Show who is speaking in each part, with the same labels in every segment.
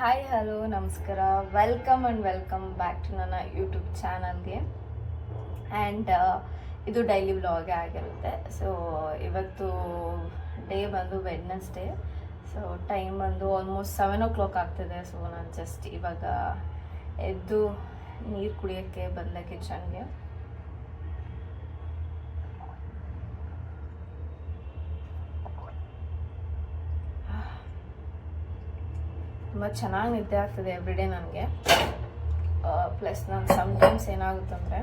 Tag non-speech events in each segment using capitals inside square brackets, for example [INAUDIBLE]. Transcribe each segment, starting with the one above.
Speaker 1: Hi hello ನಮಸ್ಕಾರ. Welcome and welcome back to ನನ್ನ YouTube ಚಾನಲ್ಗೆ ಆ್ಯಂಡ್ ಇದು ಡೈಲಿ ವ್ಲಾಗೇ ಆಗಿರುತ್ತೆ. ಸೊ ಇವತ್ತು ಡೇ ಬಂದು ವೆಡ್ನೆಸ್ಡೇ ಸೊ ಟೈಮ್ ಬಂದು ಆಲ್ಮೋಸ್ಟ್ ಸೆವೆನ್ ಓ ಕ್ಲಾಕ್ ಆಗ್ತಿದೆ. ಸೊ ನಾನು ಜಸ್ಟ್ ಇವಾಗ ಎದ್ದು ನೀರು ಕುಡಿಯೋಕ್ಕೆ ಬಂದೆ ಕಿಚನ್ಗೆ ತುಂಬ ಚೆನ್ನಾಗಿ ನಿದ್ದೆ ಆಗ್ತದೆ ಎವ್ರಿಡೇ ನನಗೆ. ಪ್ಲಸ್ ನಾನು ಸಮ್ಟೈಮ್ಸ್ ಏನಾಗುತ್ತಂದರೆ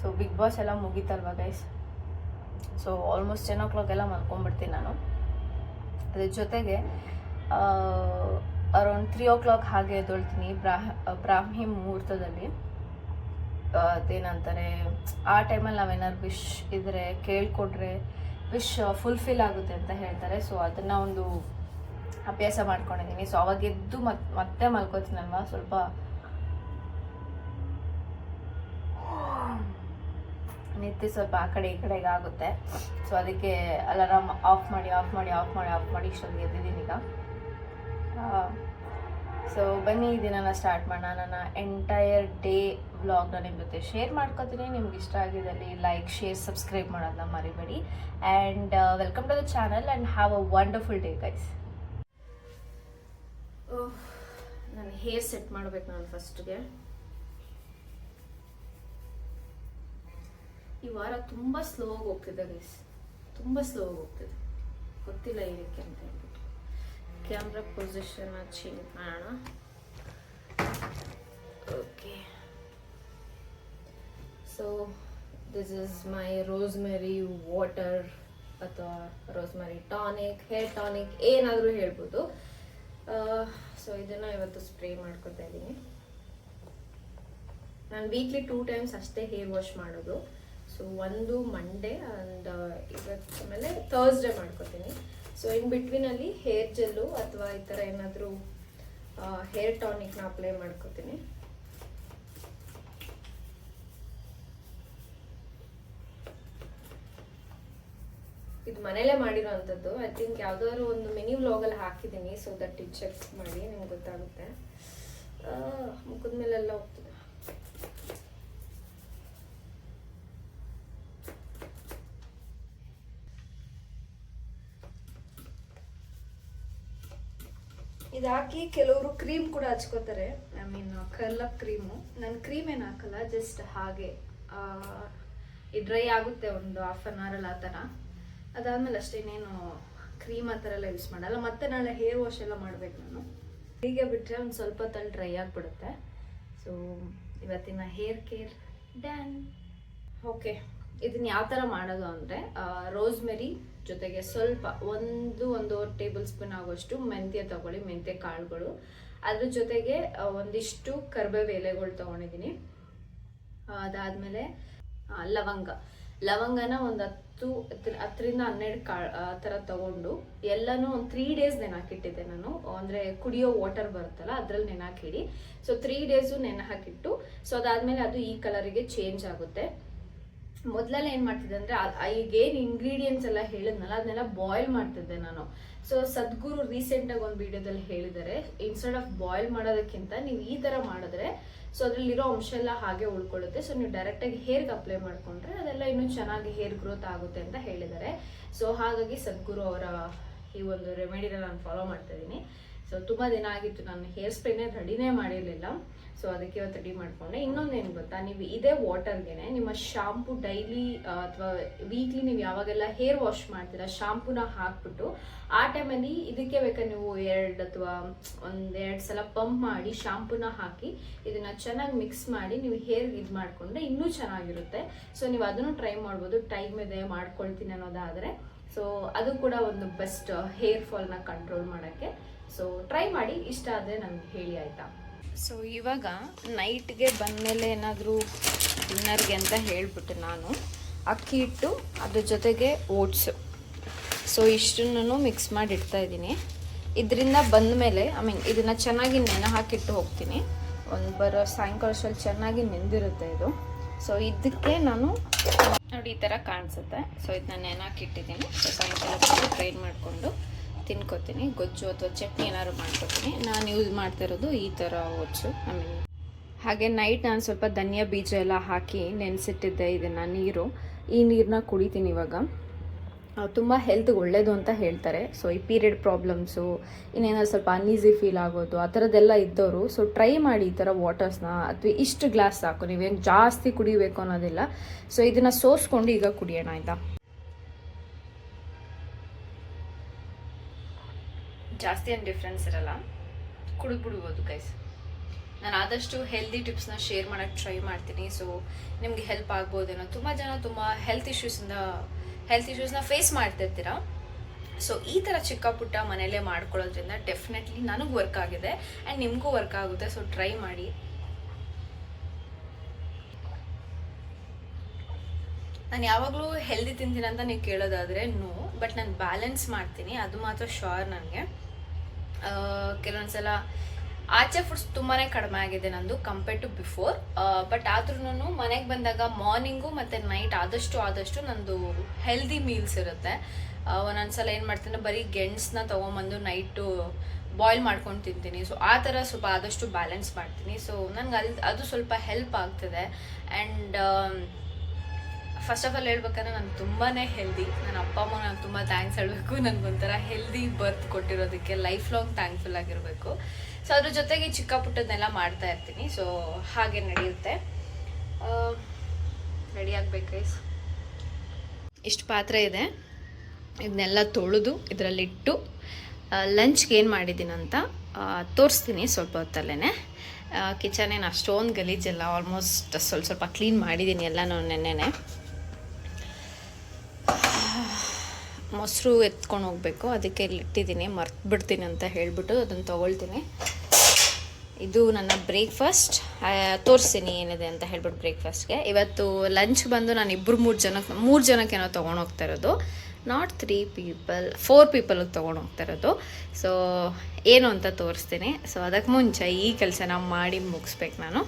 Speaker 1: ಸೊ ಬಿಗ್ ಬಾಸ್ ಎಲ್ಲ ಮುಗೀತಲ್ವ guys so almost ten o'clock ಎಲ್ಲ ಮಲ್ಕೊಂಡ್ಬಿಡ್ತೀನಿ ನಾನು. ಅದ್ರ ಜೊತೆಗೆ ಅರೌಂಡ್ ತ್ರೀ ಓ ಕ್ಲಾಕ್ ಹಾಗೆ ಎದ್ದೊಳ್ತೀನಿ ಬ್ರಾಹ್, ಬ್ರಾಹ್ಮಿ ಮುಹೂರ್ತದಲ್ಲಿ. ಅದೇನಂತಾರೆ, ಆ ಟೈಮಲ್ಲಿ ನಾವೇನಾದ್ರು ವಿಶ್ ಇದ್ರೆ ಕೇಳಿಕೊಟ್ರೆ ವಿಶ್ ಫುಲ್ಫಿಲ್ ಆಗುತ್ತೆ ಅಂತ ಹೇಳ್ತಾರೆ. ಸೊ ಅದನ್ನು ಒಂದು ಅಭ್ಯಾಸ ಮಾಡ್ಕೊಂಡಿದ್ದೀನಿ ಸೊ ಅವಾಗ ಎದ್ದು ಮತ್ತೆ ಮತ್ತೆ ಮಲ್ಕೋತೀನಲ್ವ ಸ್ವಲ್ಪ ನಿದ್ದೆ ಸ್ವಲ್ಪ ಆ ಕಡೆ ಈ ಕಡೆಗೆ ಆಗುತ್ತೆ. ಸೊ ಅದಕ್ಕೆ ಅಲಾರಾಮ್ ಆಫ್ ಮಾಡಿ ಆಫ್ ಮಾಡಿ ಆಫ್ ಮಾಡಿ ಆಫ್ ಮಾಡಿ ಇಷ್ಟೊಂದು ಎದ್ದಿದ್ದೀನಿ ಈಗ. ಸೊ ಬನ್ನಿ ದಿನನ ಸ್ಟಾರ್ಟ್ ಮಾಡೋಣ. ನನ್ನ ಎಂಟೈರ್ ಡೇ ವ್ಲಾಗ್ನ ನಿಮ್ಮ ಜೊತೆ ಶೇರ್ ಮಾಡ್ಕೊತೀನಿ. ನಿಮ್ಗೆ ಇಷ್ಟ ಆಗಿದ್ದಲ್ಲಿ ಲೈಕ್ ಶೇರ್ ಸಬ್ಸ್ಕ್ರೈಬ್ ಮಾಡೋದನ್ನ ಮರಿಬೇಡಿ. And welcome to the channel and have a wonderful day guys ನಾನು ಹೇರ್ ಸೆಟ್ ಮಾಡ್ಬೇಕು ನಾನು ಫಸ್ಟ್ಗೆ ಈ ವಾರ ತುಂಬ ಸ್ಲೋ ಆಗಿ ಹೋಗ್ತಿದೆ ಗೈಸ್ ತುಂಬ ಸ್ಲೋ ಆಗಿ ಹೋಗ್ತಿದೆ. ಗೊತ್ತಿಲ್ಲ ಇದಕ್ಕೆ ಅಂತ ಹೇಳ್ಬಿಟ್ಟು. ಕ್ಯಾಮ್ರಾ ಪೊಸಿಷನ್ ಚೇಂಜ್ ಮಾಡೋಣ. Okay so this is my rosemary water ಅಥವಾ ರೋಸ್ಮೆರಿ ಟಾನಿಕ್ ಹೇರ್ ಟಾನಿಕ್ ಏನಾದರೂ ಹೇಳ್ಬೋದು. ಸೊ ಇದನ್ನು ಇವತ್ತು ಸ್ಪ್ರೇ ಮಾಡ್ಕೊತಾ ಇದ್ದೀನಿ ನಾನು ವೀಕ್ಲಿ ಟೂ ಟೈಮ್ಸ್ ಅಷ್ಟೇ ಹೇರ್ ವಾಶ್ ಮಾಡೋದು. ಸೊ ಒಂದು ಮಂಡೇ ಆ್ಯಂಡ್ ಇವತ್ತು ಆಮೇಲೆ ಥರ್ಸ್ಡೇ ಮಾಡ್ಕೊತೀನಿ. ಸೊ ಇನ್ ಬಿಟ್ವೀನಲ್ಲಿ ಹೇರ್ ಜೆಲ್ಲು ಅಥವಾ ಈ ಥರ ಏನಾದರೂ ಹೇರ್ ಟಾನಿಕ್ನ ಅಪ್ಲೈ ಮಾಡ್ಕೊತೀನಿ. ಇದು ಮನೇಲೆ ಮಾಡಿರೋ ಅಂಥದ್ದು ಐ ಥಿಂಕ್ ಯಾವುದಾದ್ರು ಒಂದು ಮಿನಿ ವ್ಲಾಗಲ್ಲಿ ಹಾಕಿದ್ದೀನಿ ಸೊ ದಟ್ ಇದು ಚೆಕ್ ಮಾಡಿ, ನಿಮ್ಗೆ ಗೊತ್ತಾಗುತ್ತೆ. ಮುಖದ ಮೇಲೆಲ್ಲ ಹೋಗ್ತದೆ. ಇದು ಹಾಕಿ ಕೆಲವರು ಕ್ರೀಮ್ ಕೂಡ ಹಚ್ಕೋತಾರೆ. I mean curl up cream ನಾನು ಕ್ರೀಮ್ ಏನು ಹಾಕಲ್ಲ ಜಸ್ಟ್ ಹಾಗೆ. ಡ್ರೈ ಆಗುತ್ತೆ ಒಂದು ಹಾಫ್ ಅನ್ ಅವರಲ್ಲಿ ಆ ಥರ. ಅದಾದ್ಮೇಲೆ ಅಷ್ಟೇ ಇನ್ನೇನು ಕ್ರೀಮ್ ಆ ಥರ ಎಲ್ಲ ಯೂಸ್ ಮಾಡಲ್ಲ. ಮತ್ತೆ ನಾಳೆ ಹೇರ್ ವಾಶ್ ಎಲ್ಲ ಮಾಡಬೇಕು ನಾನು. ಹೀಗೆ ಬಿಟ್ಟರೆ ಒಂದು ಸ್ವಲ್ಪ ಹೊತ್ತಲ್ಲಿ ಡ್ರೈ ಆಗಿಬಿಡುತ್ತೆ. ಸೊ ಇವತ್ತಿನ ಹೇರ್ ಕೇರ್ ಡ್ಯಾನ್ ಓಕೆ ಇದನ್ನ ಯಾವ ಥರ ಮಾಡೋದು ಅಂದರೆ ರೋಸ್ಮೆರಿ ಜೊತೆಗೆ ಸ್ವಲ್ಪ ಒಂದು ಒಂದೂವರೆ ಟೇಬಲ್ ಸ್ಪೂನ್ ಆಗುವಷ್ಟು ಮೆಂತ್ಯ ತಗೊಳ್ಳಿ, ಮೆಂತ್ಯ ಕಾಳುಗಳು. ಅದ್ರ ಜೊತೆಗೆ ಒಂದಿಷ್ಟು ಕರ್ಬೇವು ಎಲೆಗಳು ತೊಗೊಂಡಿದ್ದೀನಿ ಅದಾದಮೇಲೆ ಲವಂಗ. ಲವಂಗನ ಒಂದು ಹತ್ತು ಹತ್ರ- ಹತ್ತರಿಂದ ಹನ್ನೆರಡು ಕಾಳು ಆ, ಥರ ತಗೊಂಡು ಎಲ್ಲನೂ ಒಂದು ತ್ರೀ ಡೇಸ್ ನೆನಾಕಿಟ್ಟಿದ್ದೆ ನಾನು. ಅಂದರೆ ಕುಡಿಯೋ ವಾಟರ್ ಬರುತ್ತಲ್ಲ, ಅದ್ರಲ್ಲಿ ನೆನಾಕಿಡಿ. ಸೊ ತ್ರೀ ಡೇಸು ನೆನೆ ಹಾಕಿಟ್ಟು ಸೊ ಅದಾದಮೇಲೆ ಅದು ಈ ಕಲರಿಗೆ ಚೇಂಜ್ ಆಗುತ್ತೆ. ಮೊದಲೆಲ್ಲ ಏನು ಮಾಡ್ತಿದ್ದೆ ಅಂದರೆ ಈಗೇನು ಇಂಗ್ರೀಡಿಯೆಂಟ್ಸ್ ಎಲ್ಲ ಹೇಳಿದ್ನಲ್ಲ, ಅದನ್ನೆಲ್ಲ ಬಾಯ್ಲ್ ಮಾಡ್ತಿದ್ದೆ ನಾನು. ಸೊ ಸದ್ಗುರು ರೀಸೆಂಟಾಗಿ ಒಂದು ವಿಡಿಯೋದಲ್ಲಿ ಹೇಳಿದ್ದಾರೆ ಇನ್ಸ್ಟೆಡ್ ಆಫ್ ಬಾಯ್ಲ್ ಮಾಡೋದಕ್ಕಿಂತ ನೀವು ಈ ಥರ ಮಾಡಿದ್ರೆ ಸೊ ಅದರಲ್ಲಿರೋ ಅಂಶ ಎಲ್ಲ ಹಾಗೆ ಉಳ್ಕೊಳ್ಳುತ್ತೆ. ಸೊ ನೀವು ಡೈರೆಕ್ಟಾಗಿ ಹೇರ್ಗೆ ಅಪ್ಲೈ ಮಾಡಿಕೊಂಡ್ರೆ ಅದೆಲ್ಲ ಇನ್ನೂ ಚೆನ್ನಾಗಿ ಹೇರ್ ಗ್ರೋತ್ ಆಗುತ್ತೆ ಅಂತ ಹೇಳಿದ್ದಾರೆ ಸೊ ಹಾಗಾಗಿ ಸದ್ಗುರು ಅವರ ಈ ಒಂದು ರೆಮಿಡಿನ ನಾನು ಫಾಲೋ ಮಾಡ್ತಾ ಇದ್ದೀನಿ. ಸೊ ತುಂಬ ದಿನ ಆಗಿತ್ತು. ನಾನು ಹೇರ್ ಸ್ಪ್ರೇನೇ ರೆಡಿನೇ ಮಾಡಿರಲಿಲ್ಲ. ಸೊ ಅದಕ್ಕೆ ಇವತ್ತು ರೆಡಿ ಮಾಡ್ಕೊಂಡೆ. ಇನ್ನೊಂದು ಏನು ಗೊತ್ತಾ? ನೀವು ಇದೇ ವಾಟರ್ಗೆನೆ ನಿಮ್ಮ ಶಾಂಪು ಡೈಲಿ ಅಥವಾ ವೀಕ್ಲಿ ನೀವು ಯಾವಾಗೆಲ್ಲ ಹೇರ್ ವಾಶ್ ಮಾಡ್ತೀರಾ ಶಾಂಪೂನ ಹಾಕ್ಬಿಟ್ಟು ಆ ಟೈಮಲ್ಲಿ ಇದಕ್ಕೆ ಬೇಕಾ ನೀವು ಎರಡು ಅಥವಾ ಒಂದು ಎರಡು ಸಲ ಪಂಪ್ ಮಾಡಿ ಶಾಂಪೂನ ಹಾಕಿ ಇದನ್ನ ಚೆನ್ನಾಗಿ ಮಿಕ್ಸ್ ಮಾಡಿ ನೀವು ಹೇರ್ ಇದು ಮಾಡಿಕೊಂಡ್ರೆ ಇನ್ನೂ ಚೆನ್ನಾಗಿರುತ್ತೆ. ಸೊ ನೀವು ಅದನ್ನು ಟ್ರೈ ಮಾಡ್ಬೋದು. ಟೈಮ್ ಇದೆ, ಮಾಡ್ಕೊಳ್ತೀನಿ ಅನ್ನೋದಾದರೆ. ಸೊ ಅದು ಕೂಡ ಒಂದು ಬೆಸ್ಟ್ ಹೇರ್ ಫಾಲ್ನ ಕಂಟ್ರೋಲ್ ಮಾಡೋಕ್ಕೆ. ಸೊ ಟ್ರೈ ಮಾಡಿ, ಇಷ್ಟ ಆದರೆ ನನಗೆ ಹೇಳಿ ಆಯಿತಾ? ಸೊ ಇವಾಗ ನೈಟ್ಗೆ ಬಂದಮೇಲೆ ಏನಾದರೂ ಡಿನ್ನರ್ಗೆ ಅಂತ ಹೇಳ್ಬಿಟ್ಟು ನಾನು ಅಕ್ಕಿ ಹಿಟ್ಟು, ಅದ್ರ ಜೊತೆಗೆ ಓಟ್ಸು. ಸೊ ಇಷ್ಟನ್ನು ಮಿಕ್ಸ್ ಮಾಡಿ ಇಡ್ತಾ ಇದ್ದೀನಿ. ಇದರಿಂದ ಬಂದಮೇಲೆ ಐ ಮೀನ್ ಇದನ್ನು ಚೆನ್ನಾಗಿ ನೆನೆ ಹಾಕಿಟ್ಟು ಹೋಗ್ತೀನಿ. ಒಂದು ಬರೋ ಸಾಯಂಕಾಲ ಅಷ್ಟರಲ್ಲಿ ಚೆನ್ನಾಗಿ ನೆಂದಿರುತ್ತೆ ಇದು. ಸೊ ಇದಕ್ಕೆ ನಾನು ನೋಡಿ, ಈ ಥರ ಕಾಣಿಸುತ್ತೆ. ಸೊ ಇದನ್ನ ನೆನೆ ಹಾಕಿಟ್ಟಿದ್ದೀನಿ. ಸೊ ಸಾಯಂಕಾಲ ಟ್ರೈನ್ ಮಾಡಿಕೊಂಡು ತಿನ್ಕೋತೀನಿ, ಗೊಜ್ಜು ಅಥವಾ ಚಟ್ನಿ ಏನಾದ್ರು ಮಾಡ್ಕೊತೀನಿ. ನಾನು ಯೂಸ್ ಮಾಡ್ತಾ ಇರೋದು ಈ ಥರ ಒಚ್ಚು ಐ ಮೀನ್ ಹಾಗೆ ನೈಟ್ ನಾನು ಸ್ವಲ್ಪ ಧನಿಯಾ ಬೀಜ ಎಲ್ಲ ಹಾಕಿ ನೆನೆಸಿಟ್ಟಿದ್ದೆ ಇದನ್ನು, ನೀರು. ಈ ನೀರನ್ನ ಕುಡಿತೀನಿ ಇವಾಗ. ತುಂಬ ಹೆಲ್ತ್ಗೆ ಒಳ್ಳೆಯದು ಅಂತ ಹೇಳ್ತಾರೆ. ಸೊ ಈ ಪೀರಿಯಡ್ ಪ್ರಾಬ್ಲಮ್ಸು ಇನ್ನೇನಾದ್ರು ಸ್ವಲ್ಪ ಅನ್ಈಸಿ ಫೀಲ್ ಆಗೋದು, ಆ ಥರದ್ದೆಲ್ಲ ಇದ್ದವರು ಸೊ ಟ್ರೈ ಮಾಡಿ ಈ ಥರ ವಾಟರ್ಸ್ನ ಅಥವಾ ಇಷ್ಟು ಗ್ಲಾಸ್ ಸಾಕು. ನೀವೇನು ಜಾಸ್ತಿ ಕುಡಿಬೇಕು ಅನ್ನೋದಿಲ್ಲ. ಸೊ ಇದನ್ನು ಸೋಸ್ಕೊಂಡು ಈಗ ಕುಡಿಯೋಣ, ಆಯಿತಾ? ಜಾಸ್ತಿ ಏನು ಡಿಫ್ರೆನ್ಸ್ ಇರಲ್ಲ. ಕುಡಿದ್ಬಿಡ್ಬೋದು ಗೈಸ್ ನಾನು ಆದಷ್ಟು ಹೆಲ್ದಿ ಟಿಪ್ಸ್ನ ಶೇರ್ ಮಾಡೋಕ್ಕೆ ಟ್ರೈ ಮಾಡ್ತೀನಿ. ಸೊ ನಿಮಗೆ ಹೆಲ್ಪ್ ಆಗ್ಬೋದೇನೋ. ತುಂಬ ಜನ ತುಂಬ ಹೆಲ್ತ್ ಇಶ್ಯೂಸಿಂದ ಹೆಲ್ತ್ ಇಶ್ಯೂಸ್ನ ಫೇಸ್ ಮಾಡ್ತಿರ್ತೀರ. ಸೊ ಈ ಥರ ಚಿಕ್ಕ ಪುಟ್ಟ ಮನೇಲೇ ಮಾಡ್ಕೊಳ್ಳೋದ್ರಿಂದ ಡೆಫಿನೆಟ್ಲಿ ನನಗೆ ವರ್ಕ್ ಆಗಿದೆ ಆ್ಯಂಡ್ ನಿಮಗೂ ವರ್ಕ್ ಆಗುತ್ತೆ. ಸೊ ಟ್ರೈ ಮಾಡಿ. ನಾನು ಯಾವಾಗಲೂ ಹೆಲ್ದಿ ತಿಂತೀನಿ ಅಂತ ನೀವು ಕೇಳೋದಾದರೆ ನೋ ಬಟ್ ನಾನು ಬ್ಯಾಲೆನ್ಸ್ ಮಾಡ್ತೀನಿ. ಅದು ಮಾತ್ರ ಶೋರ್ ನನಗೆ. ಕೆಲವೊಂದ್ಸಲ ಆಚೆ ಫುಡ್ಸ್ ತುಂಬಾ ಕಡಿಮೆ ಆಗಿದೆ ನಂದು ಕಂಪೇರ್ ಟು ಬಿಫೋರ್ ಬಟ್ ಆದ್ರೂ ಮನೆಗೆ ಬಂದಾಗ ಮಾರ್ನಿಂಗು ಮತ್ತು ನೈಟ್ ಆದಷ್ಟು ಆದಷ್ಟು ನಂದು ಹೆಲ್ದಿ ಮೀಲ್ಸ್ ಇರುತ್ತೆ. ಒಂದೊಂದ್ಸಲ ಏನು ಮಾಡ್ತೀನಿ, ಬರೀ ಗೆಣಸನ್ನ ತೊಗೊಂಬಂದು ನೈಟು ಬಾಯ್ಲ್ ಮಾಡ್ಕೊಂಡು ತಿಂತೀನಿ. ಸೊ ಆ ಥರ ಸ್ವಲ್ಪ ಆದಷ್ಟು ಬ್ಯಾಲೆನ್ಸ್ ಮಾಡ್ತೀನಿ. ಸೊ ನನಗೆ ಅಲ್ಲಿ ಅದು ಸ್ವಲ್ಪ ಹೆಲ್ಪ್ ಆಗ್ತದೆ. ಆ್ಯಂಡ್ ಫಸ್ಟ್ ಆಫ್ ಆಲ್ ಹೇಳ್ಬೇಕಂದ್ರೆ ನಾನು ತುಂಬಾ ಹೆಲ್ದಿ ನನ್ನ ಅಪ್ಪ, ಅಮ್ಮ ನಾನು ತುಂಬ ಥ್ಯಾಂಕ್ಸ್ ಹೇಳಬೇಕು. ನನಗೊಂಥರ ಹೆಲ್ದಿ ಬರ್ತ್ ಕೊಟ್ಟಿರೋದಕ್ಕೆ ಲೈಫ್ ಲಾಂಗ್ ಥ್ಯಾಂಕ್ಫುಲ್ ಆಗಿರಬೇಕು. ಸೊ ಅದ್ರ ಜೊತೆಗೆ ಚಿಕ್ಕ ಪುಟ್ಟದನ್ನೆಲ್ಲ ಮಾಡ್ತಾ ಇರ್ತೀನಿ. ಸೊ ಹಾಗೆ ನಡೆಯುತ್ತೆ. ರೆಡಿ ಆಗ್ಬೇಕು ಇಷ್ಟು ಪಾತ್ರೆ ಇದೆ. ಇದನ್ನೆಲ್ಲ ತೊಳೆದು ಇದರಲ್ಲಿಟ್ಟು ಲಂಚ್ಗೆ ಏನು ಮಾಡಿದ್ದೀನಿ ಅಂತ ತೋರಿಸ್ತೀನಿ ಸ್ವಲ್ಪ ಹೊತ್ತಲ್ಲೇ ಕಿಚನ್ ಏನು ಅಷ್ಟೊಂದು ಗಲೀಜೆಲ್ಲ ಆಲ್ಮೋಸ್ಟ್ ಸ್ವಲ್ಪ ಸ್ವಲ್ಪ ಕ್ಲೀನ್ ಮಾಡಿದ್ದೀನಿ ಎಲ್ಲನೂ ನೆನ್ನೆನೆ. ಮೊಸರು ಎತ್ಕೊಂಡು ಹೋಗಬೇಕು. ಅದಕ್ಕೆ ಇಲ್ಲಿ ಇಟ್ಟಿದ್ದೀನಿ. ಮರ್ತು ಬಿಡ್ತೀನಿ ಅಂತ ಹೇಳಿಬಿಟ್ಟು ಅದನ್ನು ತೊಗೊಳ್ತೀನಿ. ಇದು ನನ್ನ ಬ್ರೇಕ್ಫಾಸ್ಟ್. ತೋರಿಸ್ತೀನಿ ಏನಿದೆ ಅಂತ ಹೇಳ್ಬಿಟ್ಟು ಬ್ರೇಕ್ಫಾಸ್ಟ್ಗೆ. ಇವತ್ತು ಲಂಚ್ ಬಂದು ನಾನು ಇಬ್ಬರು ಮೂರು ಜನಕ್ಕೆ, ಮೂರು ಜನಕ್ಕೇನೋ ತೊಗೊಂಡು ಹೋಗ್ತಾ ಇರೋದು. ನಾಟ್ ತ್ರೀ ಪೀಪಲ್ ಫೋರ್ ಪೀಪಲ್ಗೆ ತೊಗೊಂಡು ಹೋಗ್ತಾ ಇರೋದು. ಸೊ ಏನು ಅಂತ ತೋರಿಸ್ತೀನಿ. ಸೊ ಅದಕ್ಕೆ ಮುಂಚೆ ಈ ಕೆಲಸನ ಮಾಡಿ ಮುಗಿಸ್ಬೇಕು ನಾನು.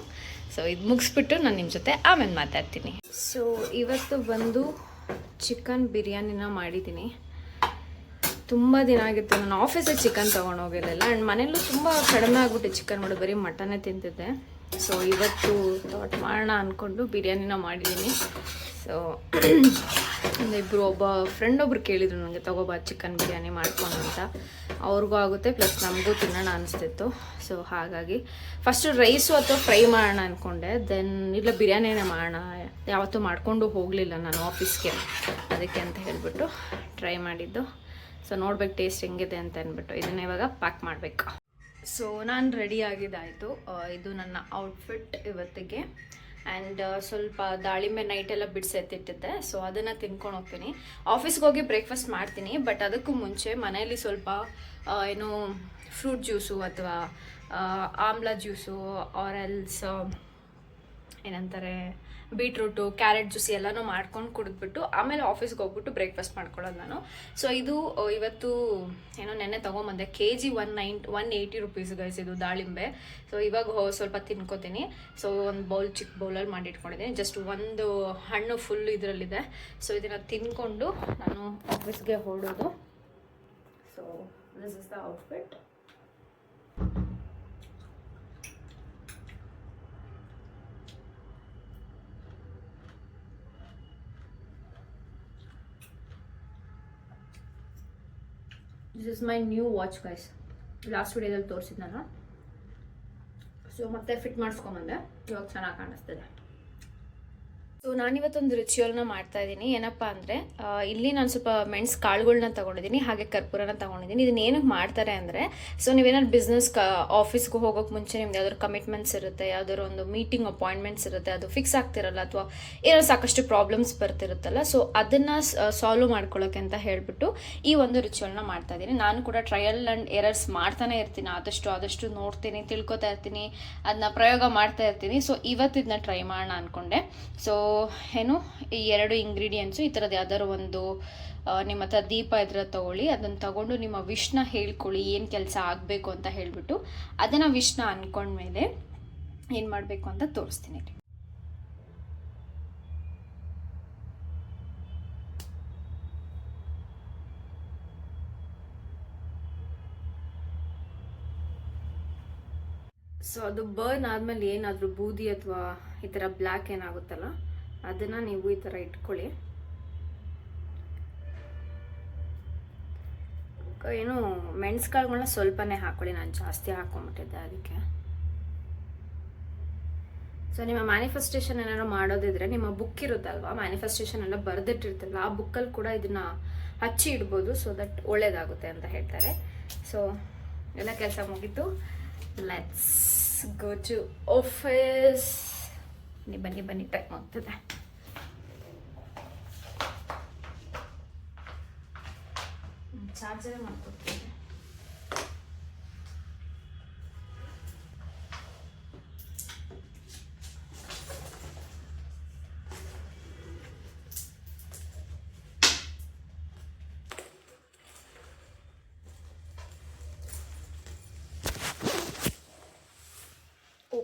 Speaker 1: ಸೊ ಇದು ಮುಗಿಸ್ಬಿಟ್ಟು ನಾನು ನಿಮ್ಮ ಜೊತೆ ಆಮೇಲೆ ಮಾತಾಡ್ತೀನಿ. ಸೊ ಇವತ್ತು ಬಂದು ಚಿಕನ್ ಬಿರಿಯಾನಿನ ಮಾಡಿದ್ದೀನಿ. ತುಂಬ ದಿನ ಆಗಿತ್ತು. ನಾನು ಆಫೀಸಿಗೆ ಚಿಕನ್ ತೊಗೊಂಡು ಹೋಗಿರಲಿಲ್ಲ. ಆ್ಯಂಡ್ ಮನೇಲೂ ತುಂಬ ಕಡಿಮೆ ಆಗಿಬಿಟ್ಟು ಚಿಕನ್ ಮಾಡೋದು ಬರೀ ಮಟನೇ ತಿಂತಿದ್ದೆ. ಸೊ ಇವತ್ತು ಥಾಟ್ ಮಾಡೋಣ ಅಂದ್ಕೊಂಡು ಬಿರಿಯಾನಿನ ಮಾಡಿದ್ದೀನಿ. ಸೊ ಇಬ್ಬರು ಒಬ್ಬ ಫ್ರೆಂಡ್ ಒಬ್ರು ಕೇಳಿದ್ರು ನನಗೆ ತಗೋಬಾ ಚಿಕನ್ ಬಿರಿಯಾನಿ ಮಾಡ್ಕೊಂಡು ಅಂತ. ಅವ್ರಿಗೂ ಆಗುತ್ತೆ ಪ್ಲಸ್ ನಮಗೂ ತಿನ್ನೋಣ ಅನಿಸ್ತಿತ್ತು. ಸೊ ಹಾಗಾಗಿ ಫಸ್ಟು ರೈಸು ಅಥವಾ ಫ್ರೈ ಮಾಡೋಣ ಅಂದ್ಕೊಂಡೆ ದೆನ್ ಇಲ್ಲ ಬಿರಿಯಾನಿನೇ ಮಾಡೋಣ. ಯಾವತ್ತೂ ಮಾಡಿಕೊಂಡು ಹೋಗಲಿಲ್ಲ ನಾನು ಆಫೀಸ್ಗೆ ಅದಕ್ಕೆ ಅಂತ ಹೇಳಿಬಿಟ್ಟು ಟ್ರೈ ಮಾಡಿದ್ದು. ಸೊ ನೋಡ್ಬೇಕು ಟೇಸ್ಟ್ ಹೆಂಗಿದೆ ಅಂತ ಅಂದ್ಬಿಟ್ಟು ಇದನ್ನ ಇವಾಗ ಪ್ಯಾಕ್ ಮಾಡಬೇಕು. ಸೊ ನಾನು ರೆಡಿ ಆಗಿದ್ದಾಯಿತು. ಇದು ನನ್ನ ಔಟ್ಫಿಟ್ ಇವತ್ತಿಗೆ. ಆ್ಯಂಡ್ ಸ್ವಲ್ಪ ದಾಳಿಂಬೆ ನೈಟೆಲ್ಲ ಬಿಡಿಸೆತ್ತಿಟ್ಟಿದ್ದೆ ಸೊ ಅದನ್ನು ತಿನ್ಕೊಂಡು ಹೋಗ್ತೀನಿ. ಆಫೀಸ್ಗೆ ಹೋಗಿ ಬ್ರೇಕ್ಫಾಸ್ಟ್ ಮಾಡ್ತೀನಿ. ಬಟ್ ಅದಕ್ಕೂ ಮುಂಚೆ ಮನೆಯಲ್ಲಿ ಸ್ವಲ್ಪ ಏನು ಫ್ರೂಟ್ ಜ್ಯೂಸು ಅಥವಾ ಆಮ್ಲ ಜ್ಯೂಸು ಆರ್ ಎಲ್ಸ್ ಏನಂತಾರೆ ಬೀಟ್ರೂಟು, ಕ್ಯಾರೆಟ್ ಜ್ಯೂಸಿ ಎಲ್ಲನೂ ಮಾಡ್ಕೊಂಡು ಕುಡಿದ್ಬಿಟ್ಟು ಆಮೇಲೆ ಆಫೀಸ್ಗೆ ಹೋಗ್ಬಿಟ್ಟು ಬ್ರೇಕ್ಫಾಸ್ಟ್ ಮಾಡ್ಕೊಳ್ಳೋದು ನಾನು. ಸೊ ಇದು ಇವತ್ತು, ಏನೋ ನೆನ್ನೆ ತೊಗೊಂಬಂದೆ. K G one nine one eighty rupees guys ಇದು ದಾಳಿಂಬೆ. ಸೊ ಇವಾಗ ಸ್ವಲ್ಪ ತಿನ್ಕೋತೀನಿ. ಸೊ ಒಂದು ಬೌಲ್ ಚಿಕ್ಕ ಬೌಲಲ್ಲಿ ಮಾಡಿಟ್ಕೊಂಡಿದ್ದೀನಿ. ಜಸ್ಟ್ ಒಂದು ಹಣ್ಣು ಫುಲ್ ಇದರಲ್ಲಿದೆ. ಸೊ ಇದನ್ನು ತಿನ್ಕೊಂಡು ನಾನು ಆಫೀಸ್ಗೆ ಹೊರಡೋದು. So this is the outfit this is my new watch guys last ವಿಡಿಯೋದಲ್ಲಿ ತೋರಿಸಿದ್ನಲ್ಲ? ಸೊ ಮತ್ತೆ ಫಿಟ್ ಮಾಡಿಸ್ಕೊಂಬಂದೆ ಇವಾಗ ಚೆನ್ನಾಗಿ ಕಾಣಿಸ್ತಿದೆ. ಸೊ ನಾನಿವತ್ತೊಂದು ರಿಚುವಲ್ನ ಮಾಡ್ತಾ ಇದ್ದೀನಿ. ಏನಪ್ಪ ಅಂದರೆ ಇಲ್ಲಿ ನಾನು ಸ್ವಲ್ಪ ಮೆಣಸು ಕಾಳುಗಳನ್ನ ತಗೊಂಡಿದ್ದೀನಿ, ಹಾಗೆ ಕರ್ಪೂರನ ತಗೊಂಡಿದ್ದೀನಿ. ಇದನ್ನ ಏನಕ್ಕೆ ಮಾಡ್ತಾರೆ ಅಂದರೆ, ಸೊ ನೀವೇನಾದ್ರು ಬಿಸ್ನೆಸ್ ಕ ಆಫೀಸ್ಗೆ ಹೋಗೋಕೆ ಮುಂಚೆ ನಿಮ್ದು ಯಾವ್ದಾದ್ರು ಕಮಿಟ್ಮೆಂಟ್ಸ್ ಇರುತ್ತೆ, ಯಾವ್ದಾದ್ರು ಒಂದು ಮೀಟಿಂಗ್ ಅಪಾಯಿಂಟ್ಮೆಂಟ್ಸ್ ಇರುತ್ತೆ, ಅದು ಫಿಕ್ಸ್ ಆಗ್ತಿರಲ್ಲ ಅಥವಾ ಏನೋ ಸಾಕಷ್ಟು ಪ್ರಾಬ್ಲಮ್ಸ್ ಬರ್ತಿರುತ್ತಲ್ಲ, ಸೊ ಅದನ್ನು ಸಾಲ್ವ್ ಮಾಡ್ಕೊಳ್ಳೋಕೆ ಅಂತ ಹೇಳ್ಬಿಟ್ಟು ಈ ಒಂದು ರಿಚುವಲ್ನ ಮಾಡ್ತಾ ಇದ್ದೀನಿ. ನಾನು ಕೂಡ ಟ್ರಯಲ್ ಆ್ಯಂಡ್ ಎರರ್ಸ್ ಮಾಡ್ತಾನೆ ಇರ್ತೀನಿ, ಆದಷ್ಟು ಆದಷ್ಟು ನೋಡ್ತೀನಿ, ತಿಳ್ಕೊತಾ ಇರ್ತೀನಿ ಅದನ್ನ ಪ್ರಯೋಗ ಮಾಡ್ತಾ ಇರ್ತೀನಿ. ಸೊ ಇವತ್ತು ಇದನ್ನ ಟ್ರೈ ಮಾಡೋಣ ಅಂದ್ಕೊಂಡೆ ಸೊ ಏನು, ಈ ಎರಡು ಇಂಗ್ರೀಡಿಯೆಂಟ್ಸು ಈ ಥರದ್ದು ಯಾವ್ದಾದ್ರು ಒಂದು ನಿಮ್ಮ ಹತ್ರ ದೀಪ ಇದ್ರ ತಗೊಳ್ಳಿ ಅದನ್ನು ತಗೊಂಡು ನಿಮ್ಮ ವಿಷ್ಣ ಹೇಳ್ಕೊಳ್ಳಿ, ಏನು ಕೆಲಸ ಆಗಬೇಕು ಅಂತ ಹೇಳಿಬಿಟ್ಟು, ಅದನ್ನು ವಿಷ್ನ ಅಂದ್ಕೊಂಡ್ಮೇಲೆ ಏನು ಮಾಡಬೇಕು ಅಂತ ತೋರಿಸ್ತೀನಿ ಸೊ ಅದು ಬರ್ನ್ ಆದಮೇಲೆ ಏನಾದರೂ ಬೂದಿ ಅಥವಾ ಈ ಥರ ಬ್ಲ್ಯಾಕ್ ಏನಾಗುತ್ತಲ್ಲ ಅದನ್ನು ನೀವು ಈ ಥರ ಇಟ್ಕೊಳ್ಳಿ. ಏನು ಮೆಣಸುಕಾಳುಗಳನ್ನ ಸ್ವಲ್ಪನೇ ಹಾಕೊಳ್ಳಿ, ನಾನು ಜಾಸ್ತಿ ಹಾಕ್ಕೊಂಬಿಟ್ಟಿದ್ದೆ ಅದಕ್ಕೆ. ಸೊ ನಿಮ್ಮ ಮ್ಯಾನಿಫೆಸ್ಟೇಷನ್ ಏನಾದ್ರು ಮಾಡೋದಿದ್ರೆ ನಿಮ್ಮ ಬುಕ್ ಇರುತ್ತಲ್ವಾ? ಮ್ಯಾನಿಫೆಸ್ಟೇಷನ್ ಎಲ್ಲ ಬರೆದಿಟ್ಟಿರ್ತಲ್ಲ ಆ ಬುಕ್ಕಲ್ಲಿ ಕೂಡ ಇದನ್ನ ಹಚ್ಚಿ ಇಡ್ಬೋದು ಸೊ ದಟ್ ಒಳ್ಳೇದಾಗುತ್ತೆ ಅಂತ ಹೇಳ್ತಾರೆ. ಸೊ ಎಲ್ಲ ಕೆಲಸ ಮುಗೀತು. ಲೆಟ್ಸ್ ಗೋ ಟು ಆಫೀಸ್ ಬನ್ನಿ ಬನ್ನಿ ಟೈಮ್ ಆಗ್ತದೆ ಚಾರ್ಜರೇ ಮಾಡ್ಕೊಡ್ತೀನಿ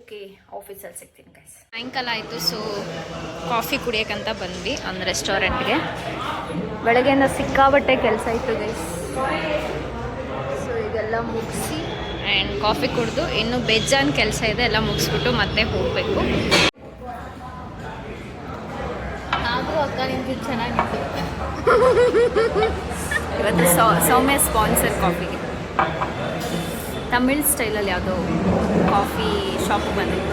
Speaker 1: ಓಕೆ ಆಫೀಸಲ್ಲಿ ಸಿಗ್ತೀನಿ ಗೈಸ್ ಸಾಯಂಕಾಲ ಆಯಿತು ಸೊ ಕಾಫಿ ಕುಡಿಯೋಕ್ಕಂತ ಬಂದ್ವಿ ಒಂದು ರೆಸ್ಟೋರೆಂಟ್ಗೆ ಬೆಳಗ್ಗೆಯಿಂದ ಸಿಕ್ಕಾಬಟ್ಟೆ ಕೆಲಸ ಇತ್ತು ಗೈಸ್ ಸೊ ಇದೆಲ್ಲ ಮುಗಿಸಿ ಆ್ಯಂಡ್ ಕಾಫಿ ಕುಡಿದು ಇನ್ನು ಬೆಜ್ಜಾನ್ ಕೆಲಸ ಇದೆ, ಎಲ್ಲ ಮುಗಿಸ್ಬಿಟ್ಟು ಮತ್ತೆ ಹೋಗಬೇಕು.
Speaker 2: ಆದರೂ ಅಕ್ಕ ನಿಂತು ಚೆನ್ನಾಗಿತ್ತು. [LAUGHS]
Speaker 1: ಇವತ್ತು ಸೌಮ್ಯ ಸ್ಪಾನ್ಸರ್ ಕಾಫಿಗೆ ತಮಿಳ್ ಸ್ಟೈಲಲ್ಲಿ ಯಾವುದೋ ಕಾಫಿ ಶಾಪ್ ಬಂದಿತ್ತು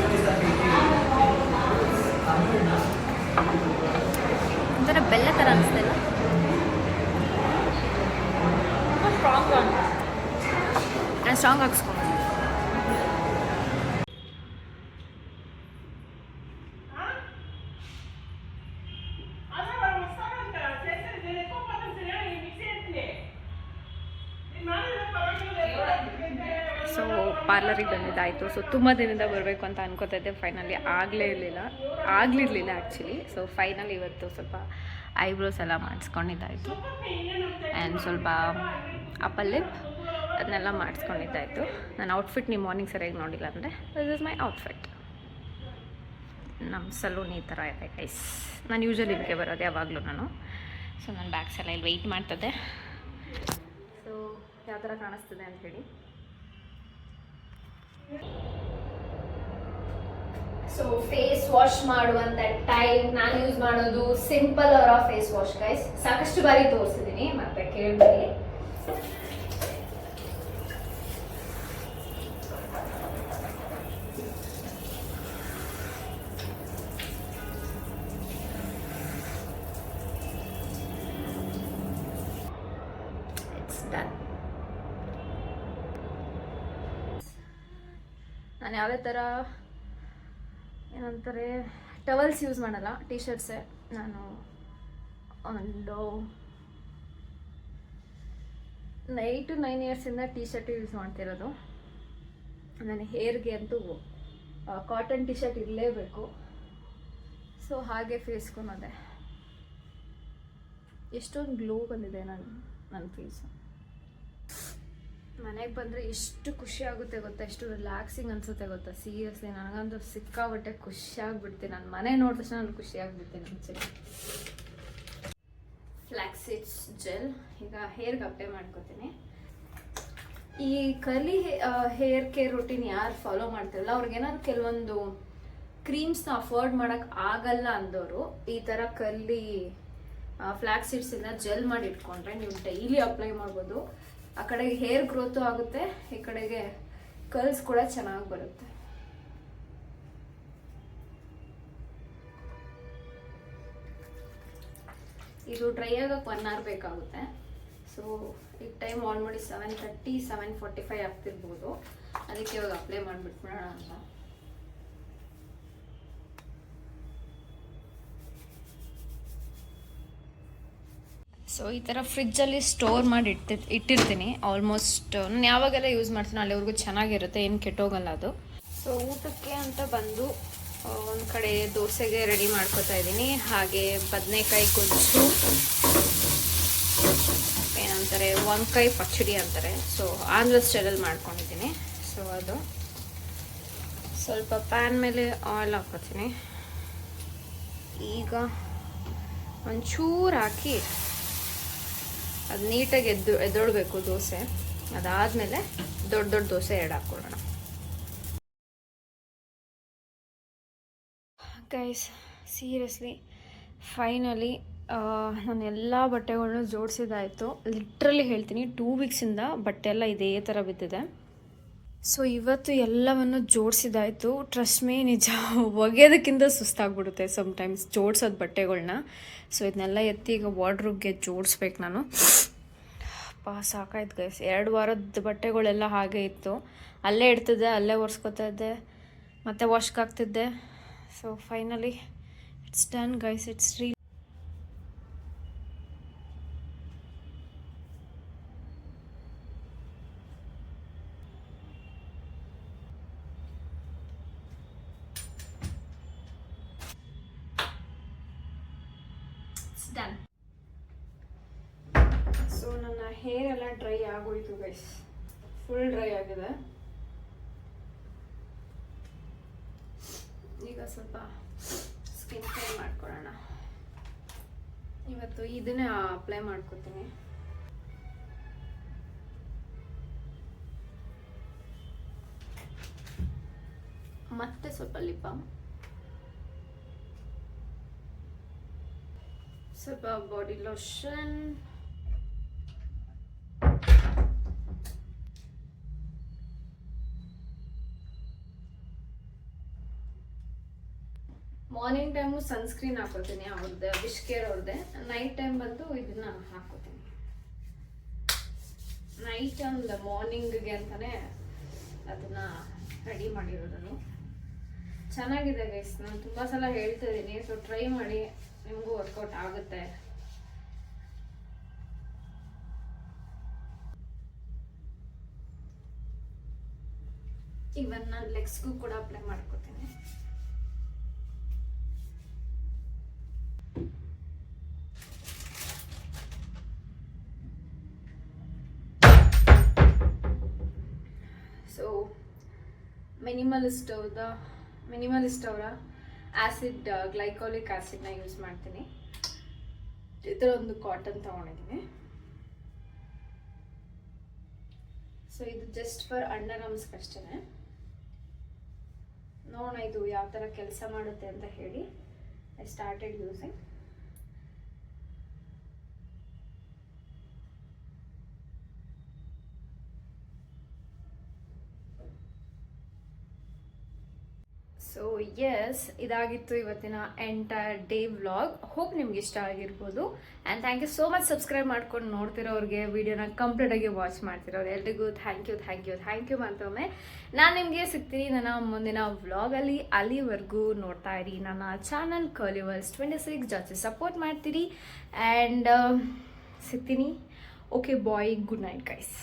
Speaker 1: ಒಂಥರ ಬೆಲ್ಲ ಥರ ಅನಿಸ್ತಿಲ್ಲ?
Speaker 2: ಸ್ಟ್ರಾಂಗ್
Speaker 1: ನಾನು ಸ್ಟ್ರಾಂಗ್ ಹಾಕ್ಸ್ಕೊಂಡು ಸೊ ಪಾರ್ಲರಿಗೆ ಬಂದಿದ್ದಾಯಿತು. ಸೊ ತುಂಬ ದಿನದಿಂದ ಬರಬೇಕು ಅಂತ ಅನ್ಕೋತಾ ಇದ್ದೆ ಫೈನಲಿ ಆಗಲೇ ಇರಲಿಲ್ಲ. ಆಗಲಿರಲಿಲ್ಲ ಆ್ಯಕ್ಚುಲಿ ಸೊ ಫೈನಲ್ ಇವತ್ತು ಸ್ವಲ್ಪ ಐಬ್ರೋಸ್ ಎಲ್ಲ ಮಾಡಿಸ್ಕೊಂಡಿದ್ದಾಯಿತು. ಆ್ಯಂಡ್ ಸ್ವಲ್ಪ ಅಪ್ಪಲ್ ಲಿಪ್ ಅದನ್ನೆಲ್ಲ ಮಾಡಿಸ್ಕೊಂಡಿದ್ದಾಯಿತು. ನನ್ನ ಔಟ್ಫಿಟ್ ನೀವು ಮಾರ್ನಿಂಗ್ ಸರಿಯಾಗಿ ನೋಡಿಲ್ಲ ಅಂದರೆ ದಿಸ್ ಇಸ್ ಮೈ ಔಟ್ಫಿಟ್ ನಮ್ಮ ಸಲೂನ್ ಈ ಥರ ಇದೆ ಗೈಸ್ ನಾನು ಯೂಶಲಿ ಇದಕ್ಕೆ ಬರೋದು ಯಾವಾಗಲೂ ನಾನು. ಸೊ ನನ್ನ ಬ್ಯಾಗ್ಸ್ ಎಲ್ಲ ಇಲ್ಲಿ ವೆಯ್ಟ್ ಮಾಡ್ತದೆ ಸೊ ಯಾವ ಥರ ಕಾಣಿಸ್ತದೆ ಅಂತ ಹೇಳಿ. ಸೊ ಫೇಸ್ ವಾಶ್ ಮಾಡುವಂತ ಟೈಮ್ ನಾನು ಯೂಸ್ ಮಾಡೋದು ಸಿಂಪಲ್ ಅವರ ಫೇಸ್ ವಾಶ್ ಗೈಸ್ ಸಾಕಷ್ಟು ಬಾರಿ ತೋರಿಸಿದ್ದೀನಿ ಮತ್ತೆ ಕೇಳ್ಬೇಡಿ ಇಟ್ಸ್ ಡನ್ ನಾನು ಯಾವುದೇ ಥರ ಏನಂತಾರೆ ಟವಲ್ಸ್ ಯೂಸ್ ಮಾಡಲ್ಲ ಟಿ ಶರ್ಟ್ಸೇ ನಾನು ಒಂದು ನೈಟ್ ಟು ನೈನ್ ಇಯರ್ಸಿಂದ ಟಿ ಶರ್ಟ್ ಯೂಸ್ ಮಾಡ್ತಿರೋದು. ನನ್ನ ಹೇರ್ಗೆ ಅಂತೂ ಕಾಟನ್ ಟಿ ಶರ್ಟ್ ಇರಲೇಬೇಕು. ಸೊ ಹಾಗೆ ಫೇಸ್ಕೊಂಡೆ ಎಷ್ಟೊಂದು ಗ್ಲೋ ಬಂದಿದೆ ನನ್ನ ನನ್ನ ಫೇಸು ಮನೆಗೆ ಬಂದರೆ ಎಷ್ಟು ಖುಷಿ ಆಗುತ್ತೆ ಗೊತ್ತಾ? ಎಷ್ಟು ರಿಲ್ಯಾಕ್ಸಿಂಗ್ ಅನ್ಸುತ್ತೆ ಗೊತ್ತಾ? ಸೀರಿಯಸ್ಲಿ ನನಗಂತೂ ಸಿಕ್ಕಾಬಟ್ಟೆ ಖುಷಿ ನಾನು ಮನೆ ನೋಡಿದ ತಕ್ಷಣ ನಾನು ಖುಷಿ ಆಗ್ಬಿಡ್ತೀನಿ ಆ್ಯಕ್ಚುಲಿ ಫ್ಲ್ಯಾಕ್ಸಿಡ್ಸ್ ಜೆಲ್ ಈಗ ಹೇರ್ಗೆ ಅಪ್ಲೈ ಮಾಡ್ಕೋತೀನಿ. ಈ ಕರ್ಲಿ ಹೇರ್ ಕೇರ್ ರೂಟೀನ್ ಯಾರು ಫಾಲೋ ಮಾಡ್ತಿರಲ್ಲ, ಅವ್ರಿಗೇನಾದ್ರು ಕೆಲವೊಂದು ಕ್ರೀಮ್ಸ್ನ ಅಫೋರ್ಡ್ ಮಾಡೋಕ್ಕೆ ಆಗಲ್ಲ ಅಂದವರು ಈ ಥರ ಕರ್ಲಿ ಫ್ಲ್ಯಾಕ್ಸಿಡ್ಸಿಂದ ಜೆಲ್ ಮಾಡಿ ಇಟ್ಕೊಂಡ್ರೆ ನೀವು ಡೈಲಿ ಅಪ್ಲೈ ಮಾಡ್ಬೋದು. ಆ ಕಡೆಗೆ ಹೇರ್ ಗ್ರೋತು ಆಗುತ್ತೆ, ಈ ಕಡೆಗೆ ಕರ್ಲ್ಸ್ ಕೂಡ ಚೆನ್ನಾಗಿ ಬರುತ್ತೆ. ಇದು ಡ್ರೈ ಆಗಕ್ಕೆ ಒನ್ ಅವರ್ ಬೇಕಾಗುತ್ತೆ. ಸೊ ಈಗ time almost seven thirty seven forty five ಆಗ್ತಿರ್ಬೋದು. ಅದಕ್ಕೆ ಇವಾಗ ಅಪ್ಲೈ ಮಾಡಿಬಿಟ್ಬಿಡೋಣ ಅಂತ. ಸೊ ಈ ಥರ ಫ್ರಿಜ್ಜಲ್ಲಿ ಸ್ಟೋರ್ ಮಾಡಿ ಇಟ್ಟಿ ಇಟ್ಟಿರ್ತೀನಿ. ಆಲ್ಮೋಸ್ಟ್ ನಾನು ಯಾವಾಗೆಲ್ಲ ಯೂಸ್ ಮಾಡ್ತೀನಿ ಅಲ್ಲಿವರೆಗೂ ಚೆನ್ನಾಗಿರುತ್ತೆ. ಏನು ಕೆಟ್ಟೋಗಲ್ಲ ಅದು. ಸೊ ಊಟಕ್ಕೆ ಅಂತ ಬಂದು ಒಂದು ಕಡೆ ದೋಸೆಗೆ ರೆಡಿ ಮಾಡ್ಕೋತಾ ಇದ್ದೀನಿ. ಹಾಗೆ ಬದನೆಕಾಯಿ ಗೊಜ್ಜು, ಏನಂತಾರೆ ಒಂದ್ಕಾಯಿ ಪಚ್ಚಡಿ ಅಂತಾರೆ. ಸೊ ಆಂಧ್ರ ಸ್ಟೈಲಲ್ಲಿ ಮಾಡ್ಕೊಂಡಿದ್ದೀನಿ. ಸೊ ಅದು. ಸ್ವಲ್ಪ ಪ್ಯಾನ್ ಮೇಲೆ ಆಯಿಲ್ ಹಾಕೋತೀನಿ. ಈಗ ಒಂಚೂರು ಹಾಕಿ ಅದು ನೀಟಾಗಿ ಎದ್ದು ಎದ್ದೊಳ್ಬೇಕು ದೋಸೆ. ಅದಾದಮೇಲೆ ದೊಡ್ಡ ದೊಡ್ಡ ದೋಸೆ ಎರಡು ಹಾಕ್ಕೊಳ್ಳೋಣ. ಗೈಸ್ ಸೀರಿಯಸ್ಲಿ ಫೈನಲಿ ನಾನು ಎಲ್ಲ ಬಟ್ಟೆಗಳನ್ನೂ ಜೋಡಿಸಿದಾಯಿತು ಲಿಟ್ರಲಿ ಹೇಳ್ತೀನಿ ಟೂ ವೀಕ್ಸಿಂದ ಬಟ್ಟೆ ಎಲ್ಲ ಇದೇ ಥರ ಬಿದ್ದಿದೆ. ಸೊ ಇವತ್ತು ಎಲ್ಲವನ್ನು ಜೋಡಿಸಿದಾಯಿತು. ಟ್ರಸ್ಟ್ ಮೇ ನಿಜ, ಒಗೆಯೋದಕ್ಕಿಂತ ಸುಸ್ತಾಗ್ಬಿಡುತ್ತೆ ಸಮ್ಟೈಮ್ಸ್ ಜೋಡ್ಸೋದು ಬಟ್ಟೆಗಳನ್ನ ಸೊ ಇದನ್ನೆಲ್ಲ ಎತ್ತಿ ಈಗ ವಾರ್ಡ್ರೂಬ್ಗೆ ಜೋಡಿಸ್ಬೇಕು ನಾನು. ಪಾ ಸಾಕಾಯ್ತು ಗೈಸ್ ಎರಡು ವಾರದ ಬಟ್ಟೆಗಳೆಲ್ಲ ಹಾಗೆ ಇತ್ತು. ಅಲ್ಲೇ ಇಡ್ತಿದ್ದೆ, ಅಲ್ಲೇ ಒರೆಸ್ಕೊತಾ ಇದ್ದೆ, ಮತ್ತೆ ವಾಶ್ಗಾಗ್ತಿದ್ದೆ so finally it's done guys it's redone so ನನ್ನ ಹೇರ್ ಎಲ್ಲ ಡ್ರೈ ಆಗೋಯ್ತು ಗೈಸ್ ಫುಲ್ ಡ್ರೈ ಆಗಿದೆ. ಈಗ ಸ್ವಲ್ಪ ಸ್ಕಿನ್ ಕೇರ್ ಮಾಡ್ಕೊಳ್ಳೋಣ. ಇವತ್ತು ಇದನ್ನೇ ಅಪ್ಲೈ ಮಾಡ್ಕೊತೀನಿ. ಮತ್ತೆ ಸ್ವಲ್ಪ ಲಿಪ್ ಸ್ವಲ್ಪ body lotion morning time sunscreen ಹಾಕೋತೀನಿ ಅವ್ರದ್ದೆ ಬಿಷ್ಕೇರ್ ಅವ್ರದ್ದೆ ನೈಟ್ ಟೈಮ್ ಬಂದು ಇದನ್ನ ಹಾಕೋತೀನಿ. ನೈಟ್ ಅಂದ ಮಾರ್ನಿಂಗ್ಗೆ ಅಂತಾನೆ ಅದನ್ನ ರೆಡಿ ಮಾಡಿರೋದನ್ನು. ಚೆನ್ನಾಗಿದೆ ಗೈಸ್ ನಾನು ತುಂಬ ಸಲ ಹೇಳ್ತಾ ಇದ್ದೀನಿ ಸೊ ಟ್ರೈ ಮಾಡಿ, ನಿಮಗೂ ವರ್ಕೌಟ್ ಆಗುತ್ತೆ. ಇವನ್ ನಾನು ಲೆಗ್ಸ್ಗೂ ಕೂಡ ಅಪ್ಲೈ ಮಾಡ್ಕೋತೀನಿ. ಸೊ ಮಿನಿಮಲಿಸ್ಟ್ ಅವ್ರದ ಮಿನಿಮಲಿಸ್ಟ್ ಅವರ ಆ್ಯಸಿಡ್ ಗ್ಲೈಕೋಲಿಕ್ ಆ್ಯಸಿಡ್ನ ಯೂಸ್ ಮಾಡ್ತೀನಿ ಈ ಥರ ಒಂದು ಕಾಟನ್ ತೊಗೊಂಡಿದ್ದೀನಿ ಸೊ ಇದು ಜಸ್ಟ್ ಫಾರ್ ಅಂಡರ್ ಆರ್ಮ್ಸ್ಗೆ ಅಷ್ಟೇ ನೋಡೋಣ ಇದು ಯಾವ ಥರ ಕೆಲಸ ಮಾಡುತ್ತೆ ಅಂತ ಹೇಳಿ I started using so yes ಇದಾಗಿತ್ತು ಇವತ್ತಿನ ಎಂಟೈರ್ ಡೇ ವ್ಲಾಗ್ ಹೋಪ್ ನಿಮ್ಗೆ ಇಷ್ಟ ಆಗಿರ್ಬೋದು. And thank you so much subscribe ಮಾಡ್ಕೊಂಡು ನೋಡ್ತಿರೋರಿಗೆ ವಿಡಿಯೋನ ಕಂಪ್ಲೀಟಾಗಿ ವಾಚ್ ಮಾಡ್ತಿರೋರು ಎಲ್ರಿಗೂ. Thank you thank you thank you ಮತ್ತೊಮ್ಮೆ. ನಾನು ನಿಮಗೆ ಸಿಗ್ತೀನಿ ನನ್ನ ಮುಂದಿನ ವ್ಲಾಗಲ್ಲಿ ಅಲ್ಲಿವರೆಗೂ ನೋಡ್ತಾ ಇರಿ. ನನ್ನ ಚಾನಲ್ ಕರ್ಲಿವರ್ಸ್ ಟ್ವೆಂಟಿ ಸಿಕ್ಸ್ ಜಾಸ್ತಿ ಸಪೋರ್ಟ್ ಮಾಡ್ತೀರಿ. ಆ್ಯಂಡ್ ಸಿಗ್ತೀನಿ. Okay bye good night guys